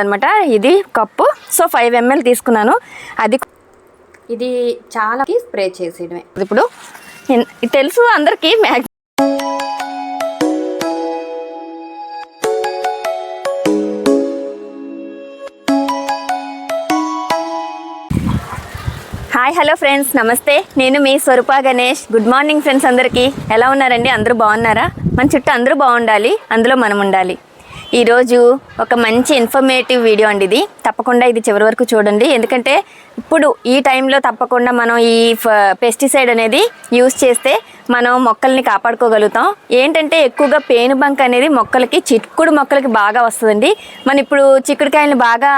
అనమాట ఇది cup. So five ML తీసుకున్నాను. అది ఇది చాలా స్ప్రే చేసేయడమే. ఇప్పుడు తెలుసు అందరికీ మ్యాక్స్ హాయ్ హలో ఫ్రెండ్స్. నమస్తే. నేను మీ Swarupa Ganesh. Good morning friends అందరికీ. ఎలా ఉన్నారండి? అందరూ బాగున్నారా? మన చుట్టూ అందరూ బాగుండాలి. అందులో మనం ఉండాలి. ఈరోజు ఒక మంచి ఇన్ఫర్మేటివ్ వీడియో అండి ఇది. తప్పకుండా ఇది చివరి వరకు చూడండి. ఎందుకంటే ఇప్పుడు ఈ టైంలో తప్పకుండా మనం ఈ పెస్టిసైడ్ అనేది యూస్ చేస్తే మనం మొక్కల్ని కాపాడుకోగలుగుతాం. ఏంటంటే ఎక్కువగా పేను బంక్ అనేది మొక్కలకి చిక్కుడు మొక్కలకి బాగా వస్తుందండి. మనం ఇప్పుడు చిక్కుడుకాయలను బాగా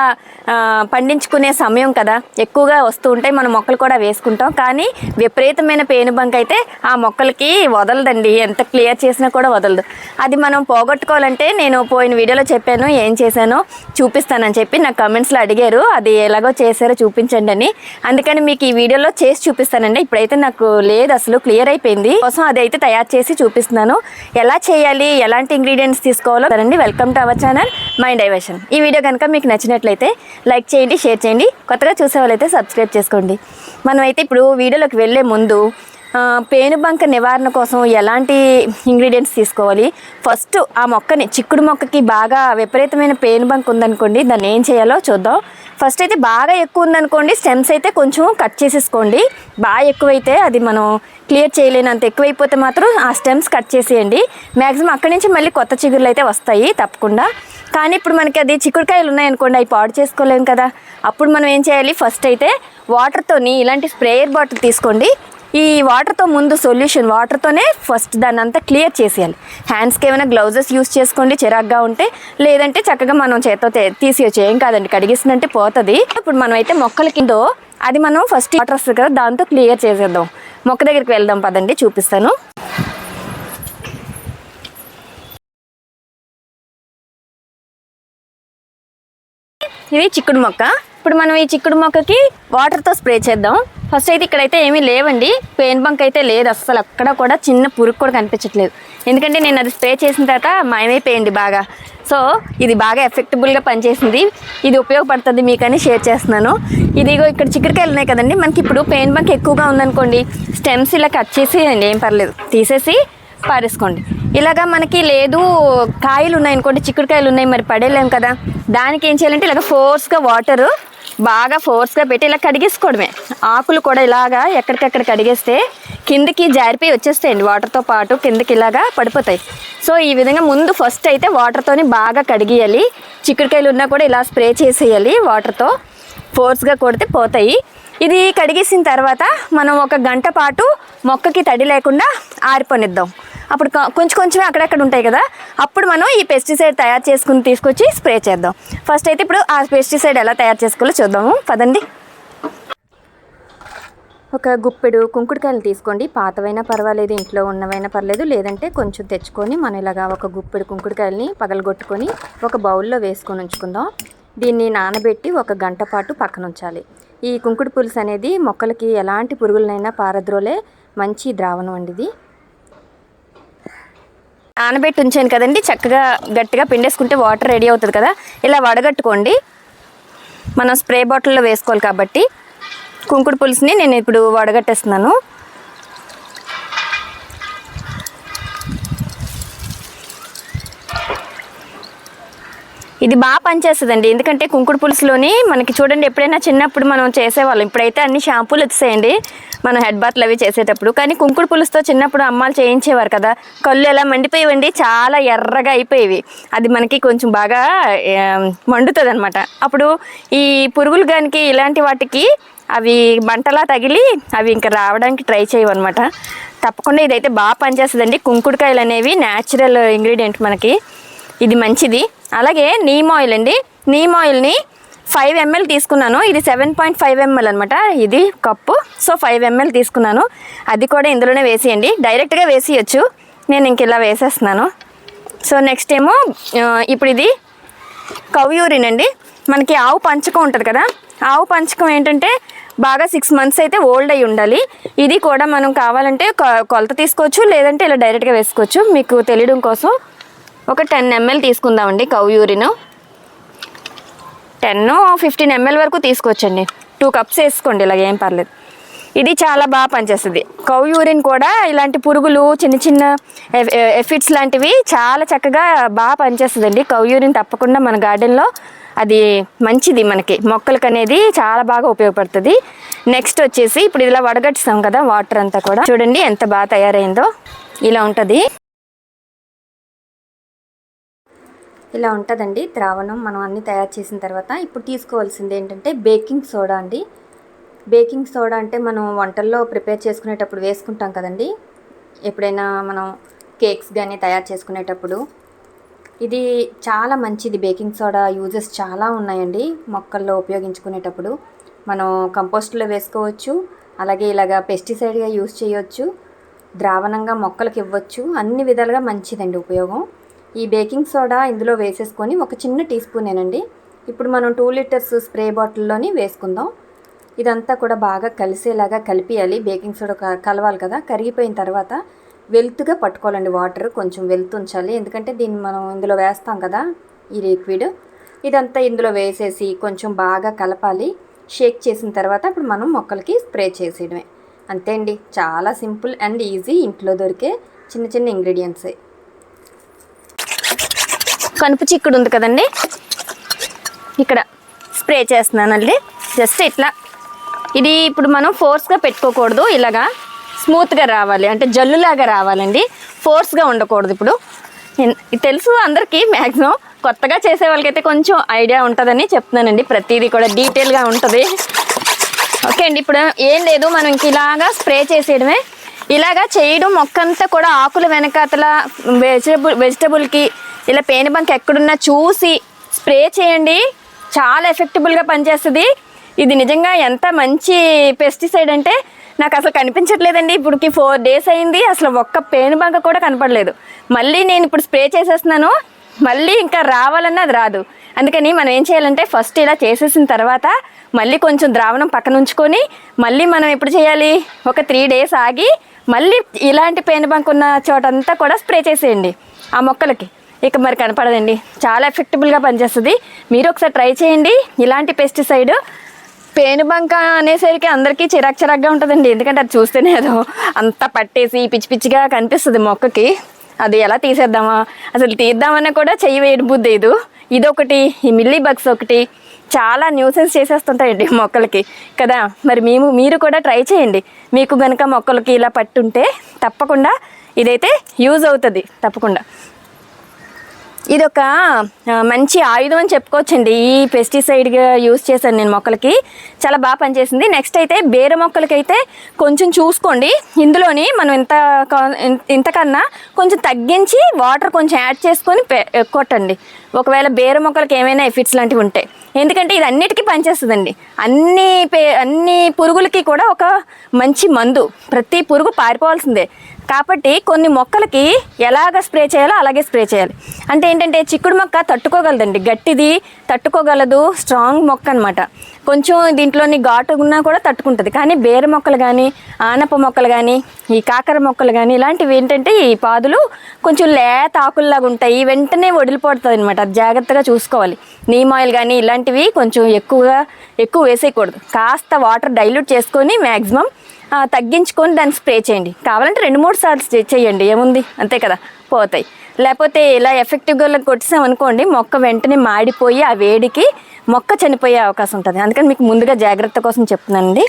పండించుకునే సమయం కదా. ఎక్కువగా వస్తూ ఉంటాయి మన మొక్కలు కూడా వేసుకుంటాం. కానీ విపరీతమైన పేను బంక్ అయితే ఆ మొక్కలకి వదలదండి. ఎంత క్లియర్ చేసినా కూడా వదలదు. అది మనం పోగొట్టుకోవాలంటే నేను పోయిన వీడియోలో చెప్పాను ఏం చేశానో చూపిస్తానని చెప్పి నాకు కమెంట్స్లో అడిగారు. అది ఎలాగో చేశారో చూపించండి అని. అందుకని మీకు ఈ వీడియోలో చేసి చూపిస్తానండి. ఇప్పుడైతే నాకు లేదు అసలు క్లియర్ అయిపోయింది. కోసం అది అయితే తయారు చేసి చూపిస్తున్నాను. ఎలా చేయాలి ఎలాంటి ఇంగ్రీడియంట్స్ తీసుకోవాలో సరండి welcome to our channel mind diversion ఈ వీడియో కనుక మీకు నచ్చినట్లయితే లైక్ చేయండి షేర్ చేయండి. కొత్తగా చూసే వాళ్ళైతే సబ్స్క్రైబ్ చేసుకోండి. మనమైతే ఇప్పుడు వీడియోలోకి వెళ్ళే ముందు పేనుబంక నివారణ కోసం ఎలాంటి ఇంగ్రీడియంట్స్ తీసుకోవాలి? ఫస్ట్ ఆ మొక్కని చిక్కుడు మొక్కకి బాగా విపరీతమైన పేనుబంక ఉందనుకోండి దాన్ని ఏం చేయాలో చూద్దాం. ఫస్ట్ అయితే బాగా ఎక్కువ ఉందనుకోండి స్టెమ్స్ అయితే కొంచెం కట్ చేసేసుకోండి. బాగా ఎక్కువైతే అది మనం క్లియర్ చేయలేనంత ఎక్కువైపోతే మాత్రం ఆ స్టెమ్స్ కట్ చేసేయండి. మ్యాక్సిమం అక్కడి నుంచి మళ్ళీ కొత్త చిగురులు అయితే వస్తాయి తప్పకుండా. కానీ ఇప్పుడు మనకి అది చిక్కుడుకాయలు ఉన్నాయనుకోండి అవి పాడు చేసుకోలేము కదా. అప్పుడు మనం ఏం చేయాలి? ఫస్ట్ అయితే వాటర్తోని ఇలాంటి స్ప్రేయర్ బాటిల్ తీసుకోండి. ఈ వాటర్తో ముందు సొల్యూషన్ వాటర్తోనే ఫస్ట్ దాన్ని అంతా క్లియర్ చేసేయాలి. హ్యాండ్స్కి ఏమైనా గ్లౌజెస్ యూస్ చేసుకోండి చిరాగ్గా ఉంటే. లేదంటే చక్కగా మనం చేత్తో తీసి తీసేయచ్చు. ఏం కాదండి కడిగేసినంటే పోతుంది. ఇప్పుడు మనం అయితే మొక్కల కిందో అది మనం ఫస్ట్ వాటర్ వస్తుంది కదా దాంతో క్లియర్ చేసేద్దాం. మొక్క దగ్గరికి వెళ్దాం పదండి చూపిస్తాను. ఇది చిక్కుడు మొక్క. ఇప్పుడు మనం ఈ చిక్కుడు మొక్కకి వాటర్తో స్ప్రే చేద్దాం. ఫస్ట్ అయితే ఇక్కడైతే ఏమీ లేవండి. పెయిన్ బంక్ అయితే లేదు. అస్సలు అక్కడ కూడా చిన్న పురుగు కూడా కనిపించట్లేదు. ఎందుకంటే నేను అది స్ప్రే చేసిన తర్వాత మాయమైపోయింది బాగా. సో ఇది బాగా ఎఫెక్టబుల్గా పనిచేసింది. ఇది ఉపయోగపడుతుంది మీకని షేర్ చేస్తున్నాను. ఇదిగో ఇక్కడ చిక్కుడుకాయలు ఉన్నాయి కదండి. మనకి ఇప్పుడు పెయిన్ బంక్ ఎక్కువగా ఉందనుకోండి. స్టెమ్స్ ఇలా కట్ చేసి ఏం పర్లేదు. తీసేసి పారేసుకోండి. ఇలాగా మనకి లేదు కాయలు ఉన్నాయి అనుకోండి చిక్కుడుకాయలు ఉన్నాయి మరి పడేయలేము కదా. దానికి ఏం చేయాలంటే ఇలాగ ఫోర్స్గా వాటరు బాగా ఫోర్స్గా పెట్టి ఇలా కడిగేసుకోవడమే. ఆకులు కూడా ఇలాగా ఎక్కడికక్కడ కడిగేస్తే కిందకి జారిపోయి వచ్చేస్తాయండి వాటర్తో పాటు కిందకి ఇలాగా పడిపోతాయి. సో ఈ విధంగా ముందు ఫస్ట్ అయితే వాటర్తోని బాగా కడిగేయాలి. చిక్కుడుకాయలు ఉన్నా కూడా ఇలా స్ప్రే చేసేయాలి వాటర్తో. ఫోర్స్గా కొడితే పోతాయి. ఇది కడిగేసిన తర్వాత మనం ఒక గంట పాటు మొక్కకి తడి లేకుండా ఆరిపోనిద్దాం. అప్పుడు కొంచెం కొంచెమే అక్కడక్కడ ఉంటాయి కదా. అప్పుడు మనం ఈ పెస్టిసైడ్ తయారు చేసుకుని తీసుకొచ్చి స్ప్రే చేద్దాం. ఫస్ట్ అయితే ఇప్పుడు ఆ పెస్టిసైడ్ ఎలా తయారు చేసుకోవాలో చూద్దాము. పదండి. ఒక గుప్పెడు కుంకుడుకాయలు తీసుకోండి. పాతవైనా పర్వాలేదు ఇంట్లో ఉన్నవైనా పర్లేదు. లేదంటే కొంచెం తెచ్చుకొని మనం ఇలాగా ఒక గుప్పెడు కుంకుడుకాయలని పగలగొట్టుకొని ఒక బౌల్లో వేసుకొని ఉంచుకుందాం. దీన్ని నానబెట్టి ఒక గంట పాటు పక్కన ఉంచాలి ఈ కుంకుడు పులుసు అనేది మొక్కలకి ఎలాంటి పురుగులనైనా పారద్రోలే. మంచి ద్రావణం అండి ఇది. నానబెట్టి ఉంచాను కదండి చక్కగా గట్టిగా పిండేసుకుంటే వాటర్ రెడీ అవుతుంది కదా. ఇలా వడగట్టుకోండి. మనం స్ప్రే బాటిల్లో వేసుకోవాలి కాబట్టి కుంకుడు పులుసుని నేను ఇప్పుడు వడగట్టేస్తున్నాను. ఇది బాగా పనిచేస్తుందండి. ఎందుకంటే కుంకుడు పులుసులోని మనకి చూడండి ఎప్పుడైనా చిన్నప్పుడు మనం చేసేవాళ్ళం. ఇప్పుడైతే అన్ని షాంపూలు వచ్చేయండి. మనం హెడ్ బాత్లు అవి చేసేటప్పుడు. కానీ కుంకుడు పులుసుతో చిన్నప్పుడు అమ్మాలు చేయించేవారు కదా. కళ్ళు ఎలా మండిపోయేవండి? చాలా ఎర్రగా అయిపోయేవి. అది మనకి కొంచెం బాగా మండుతుంది అనమాట అప్పుడు ఈ పురుగులు గానికి ఇలాంటి వాటికి అవి మంటలా తగిలి అవి ఇంకా రావడానికి ట్రై చేయవన్నమాట తప్పకుండా ఇదైతే బాగా పనిచేస్తుందండి. కుంకుడుకాయలు అనేవి న్యాచురల్ ఇంగ్రీడియంట్ మనకి. ఇది మంచిది. అలాగే నీమ్ ఆయిల్ అండి. నీమ్ ఆయిల్ని ఫైవ్ ఎంఎల్ తీసుకున్నాను. ఇది సెవెన్ పాయింట్ ఫైవ్ ఎంఎల్ అనమాట ఇది కప్పు. సో ఫైవ్ ఎంఎల్ తీసుకున్నాను. అది కూడా ఇందులోనే వేసేయండి. డైరెక్ట్గా వేసేయచ్చు. నేను ఇంక ఇలా వేసేస్తున్నాను. సో నెక్స్ట్ ఏమో ఇప్పుడు ఇది కవ్యూరిన్ అండి. మనకి ఆవు పంచకం ఉంటుంది కదా. ఆవు పంచకం ఏంటంటే బాగా సిక్స్ మంత్స్ అయితే ఓల్డ్ అయి ఉండాలి. ఇది కూడా మనం కావాలంటే కొలత తీసుకోవచ్చు. లేదంటే ఇలా డైరెక్ట్గా వేసుకోవచ్చు. మీకు తెలియడం కోసం ఒక టెన్ ఎంఎల్ తీసుకుందామండి cow urine. Ten fifteen ML వరకు తీసుకోవచ్చండి టూ కప్స్ వేసుకోండి ఇలాగ ఏం పర్లేదు. ఇది చాలా బాగా పనిచేస్తుంది. కౌ యూరిన్ కూడా ఇలాంటి పురుగులు చిన్న చిన్న ఎఫిట్స్ లాంటివి చాలా చక్కగా బాగా పనిచేస్తుందండి. కౌ యూరిన్ తప్పకుండా మన గార్డెన్లో అది మంచిది మనకి. మొక్కలకి అనేది చాలా బాగా ఉపయోగపడుతుంది. నెక్స్ట్ వచ్చేసి ఇప్పుడు ఇలా వడగట్టుస్తాం కదా వాటర్ అంతా కూడా. చూడండి ఎంత బాగా తయారైందో. ఇలా ఉంటుంది. ఇలా ఉంటుందండి. ద్రావణం మనం అన్నీ తయారు చేసిన తర్వాత ఇప్పుడు తీసుకోవాల్సింది ఏంటంటే బేకింగ్ సోడా అండి. బేకింగ్ సోడా అంటే మనం వంటల్లో ప్రిపేర్ చేసుకునేటప్పుడు వేసుకుంటాం కదండి. ఎప్పుడైనా మనం కేక్స్ కానీ తయారు చేసుకునేటప్పుడు. ఇది చాలా మంచిది. బేకింగ్ సోడా యూజెస్ చాలా ఉన్నాయండి. మొక్కల్లో ఉపయోగించుకునేటప్పుడు. మనం కంపోస్ట్లో వేసుకోవచ్చు. అలాగే ఇలాగా పెస్టిసైడ్గా యూజ్ చేయొచ్చు. ద్రావణంగా మొక్కలకు ఇవ్వచ్చు. అన్ని విధాలుగా మంచిదండి ఉపయోగం. ఈ బేకింగ్ సోడా ఇందులో వేసేసుకొని ఒక చిన్న టీ స్పూనేనండి. ఇప్పుడు మనం టూ లీటర్స్ స్ప్రే బాటిల్లోని వేసుకుందాం. ఇదంతా కూడా బాగా కలిసేలాగా కలిపియాలి. బేకింగ్ సోడా కలవాలి కదా. కరిగిపోయిన తర్వాత వెల్త్గా పట్టుకోవాలండి వాటర్. కొంచెం వెల్తు ఉంచాలి. ఎందుకంటే దీన్ని మనం ఇందులో వేస్తాం కదా ఈ లిక్విడ్. ఇదంతా ఇందులో వేసేసి కొంచెం బాగా కలపాలి. షేక్ చేసిన తర్వాత ఇప్పుడు మనం మొక్కలకి స్ప్రే చేసేయడమే. అంతే అండి. చాలా సింపుల్ అండ్ ఈజీ. ఇంట్లో దొరికే చిన్న చిన్న ఇంగ్రీడియంట్సే. కనుపు చిక్కుడు ఉంది కదండి. ఇక్కడ స్ప్రే చేస్తున్నానండి. జస్ట్ ఇట్లా. ఇది ఇప్పుడు మనం ఫోర్స్గా పెట్టుకోకూడదు. ఇలాగా స్మూత్గా రావాలి. అంటే జల్లులాగా రావాలండి. ఫోర్స్గా ఉండకూడదు ఇప్పుడు. తెలుసు అందరికీ మ్యాక్సిమం కొత్తగా చేసే వాళ్ళకైతే కొంచెం ఐడియా ఉంటుందని చెప్తున్నానండి. ప్రతిదీ కూడా డీటెయిల్గా ఉంటుంది. ఓకే అండి. ఇప్పుడు ఏం లేదు. మనం ఇంక ఇలాగా స్ప్రే చేసేయడమే. ఇలాగా చేయడం మొక్కంతా కూడా ఆకుల వెనకాతల వెజిటబుల్ వెజిటబుల్కి ఇలా పేను బంక్ ఎక్కడున్నా చూసి స్ప్రే చేయండి. చాలా ఎఫెక్టబుల్గా పనిచేస్తుంది. ఇది నిజంగా ఎంత మంచి పెస్టిసైడ్ అంటే నాకు అసలు కనిపించట్లేదండి. ఇప్పటికి ఫోర్ డేస్ అయింది. అసలు ఒక్క పేను బంక కూడా కనపడలేదు. మళ్ళీ నేను ఇప్పుడు స్ప్రే చేసేస్తున్నాను. మళ్ళీ ఇంకా రావాలన్నా అది రాదు. అందుకని మనం ఏం చేయాలంటే ఫస్ట్ ఇలా చేసేసిన తర్వాత మళ్ళీ కొంచెం ద్రావణం పక్కన ఉంచుకొని మళ్ళీ మనం ఎప్పుడు చేయాలి? ఒక త్రీ డేస్ ఆగి మళ్ళీ ఇలాంటి పేను బంక్ ఉన్న చోటంతా కూడా స్ప్రే చేసేయండి. ఆ మొక్కలకి. ఇక మరి కనపడదండి. చాలా ఎఫెక్టబుల్గా పనిచేస్తుంది. మీరు ఒకసారి ట్రై చేయండి. ఇలాంటి పెస్టిసైడ్ పేనుబంక అనేసరికి అందరికీ చిరాక్ చిరాక్గా ఉంటుందండి. ఎందుకంటే అది చూస్తేనే ఏదో అంత పట్టేసి పిచ్చి పిచ్చిగా కనిపిస్తుంది మొక్కకి. అది ఎలా తీసేద్దామా? అసలు తీద్దామన్నా కూడా చెయ్యి వేయడం బుద్ధి ఇదొకటి ఈ మిల్లీ బగ్స్ ఒకటి. చాలా న్యూసెన్స్ చేసేస్తుంటాయండి మొక్కలకి. కదా? మరి మేము మీరు కూడా ట్రై చేయండి. మీకు కనుక మొక్కలకి ఇలా పట్టుంటే తప్పకుండా ఇదైతే యూజ్ అవుతుంది. తప్పకుండా. ఇది ఒక మంచి ఆయుధం అని చెప్పుకోవచ్చండి. ఈ పెస్టిసైడ్గా యూస్ చేశాను నేను మొక్కలకి. చాలా బాగా పనిచేసింది. నెక్స్ట్ అయితే బేర మొక్కలకి అయితే కొంచెం చూసుకోండి. ఇందులోని మనం ఇంత ఇంతకన్నా కొంచెం తగ్గించి వాటర్ కొంచెం యాడ్ చేసుకొని పె- కొట్టండి. ఒకవేళ బేర మొక్కలకి ఏమైనా ఎఫిట్స్ లాంటివి ఉంటాయి ఎందుకంటే ఇది అన్నిటికీ పనిచేస్తుందండి. అన్ని పే అన్ని పురుగులకి కూడా ఒక మంచి మందు. ప్రతి పురుగు పారిపోవాల్సిందే. కాబట్టి కొన్ని మొక్కలకి ఎలాగ స్ప్రే చేయాలో అలాగే స్ప్రే చేయాలి. అంటే ఏంటంటే చిక్కుడు మొక్క తట్టుకోగలదండి. గట్టిది తట్టుకోగలదు స్ట్రాంగ్ మొక్క అనమాట కొంచెం దీంట్లోని ఘాటు ఉన్నా కూడా తట్టుకుంటుంది. కానీ బేర మొక్కలు కానీ ఆనప మొక్కలు కానీ ఈ కాకర మొక్కలు కానీ ఇలాంటివి ఏంటంటే ఈ పాదులు కొంచెం లేత ఆకుల్లాగా ఉంటాయి. వెంటనే వడిలిపోతుంది అనమాట అది జాగ్రత్తగా చూసుకోవాలి. నీమ్ ఆయిల్ కానీ ఇలాంటివి కొంచెం ఎక్కువగా ఎక్కువ వేసేయకూడదు. కాస్త వాటర్ డైల్యూట్ చేసుకొని మ్యాక్సిమం తగ్గించుకొని దాన్ని స్ప్రే చేయండి. కావాలంటే రెండు మూడు సార్లు చేయండి. ఏముంది? అంతే కదా? పోతాయి. లేకపోతే ఇలా ఎఫెక్టివ్గా కొట్టేసామనుకోండి మొక్క వెంటనే మాడిపోయి ఆ వేడికి మొక్క చనిపోయే అవకాశం ఉంటుంది. అందుకని మీకు ముందుగా జాగ్రత్త కోసం చెప్తున్నానండి.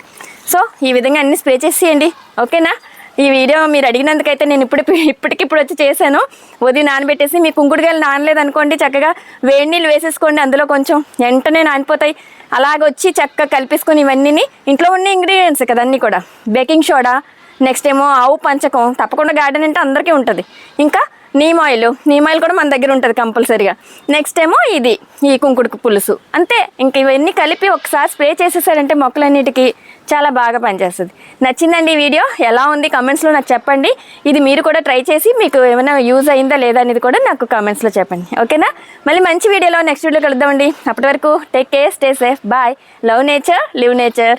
సో ఈ విధంగా అన్ని స్ప్రే చేసేయండి. ఓకేనా? ఈ వీడియో మీరు అడిగినందుకైతే నేను ఇప్పుడు ఇప్పటికిప్పుడు వచ్చి చేశాను. ఉదయం నానబెట్టేసి మీ కుంకుడుగాయలు నానలేదు అనుకోండి చక్కగా వేడి నీళ్ళు వేసేసుకోండి అందులో కొంచెం. వెంటనే నానిపోతాయి. అలాగ వచ్చి చక్కగా కలిపేసుకొని ఇవన్నీ ఇంట్లో ఉన్న ఇంగ్రీడియంట్స్ కదా అన్నీ కూడా. బేకింగ్ సోడా నెక్స్ట్ ఏమో ఆవు పంచకం. తప్పకుండా గార్డెన్ అంటే అందరికీ ఉంటుంది. ఇంకా నీమ్ ఆయిల్ నీమ్ ఆయిల్ కూడా మన దగ్గర ఉంటుంది కంపల్సరీగా. నెక్స్ట్ ఏమో ఇది ఈ కుంకుడుకు పులుసు. అంతే ఇంక ఇవన్నీ కలిపి ఒకసారి స్ప్రే చేసేసారంటే మొక్కలన్నిటికీ చాలా బాగా పనిచేస్తుంది. నచ్చిందండి ఈ వీడియో? ఎలా ఉంది? కమెంట్స్లో నాకు చెప్పండి. ఇది మీరు కూడా ట్రై చేసి మీకు ఏమైనా యూజ్ అయిందా లేదా అనేది కూడా నాకు కామెంట్స్లో చెప్పండి. ఓకేనా? మళ్ళీ మంచి వీడియోలో నెక్స్ట్ వీడియో కలుద్దామండి. అప్పటి వరకు take care stay safe bye love nature live nature